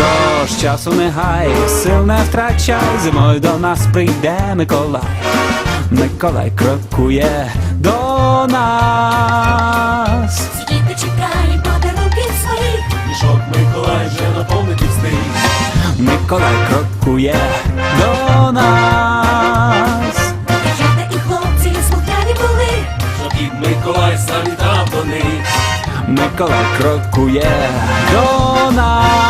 Тож часу не гай, сил не втрачай, зимою до нас прийде Миколай. Миколай крокує до нас. Діти чекай, подарунки своїх. Мішок Миколай вже наповнити встиг. Миколай крокує до нас. Дівчата і хлопці слухняні були. Щоб дід Миколай завітав до них. Миколай крокує до нас.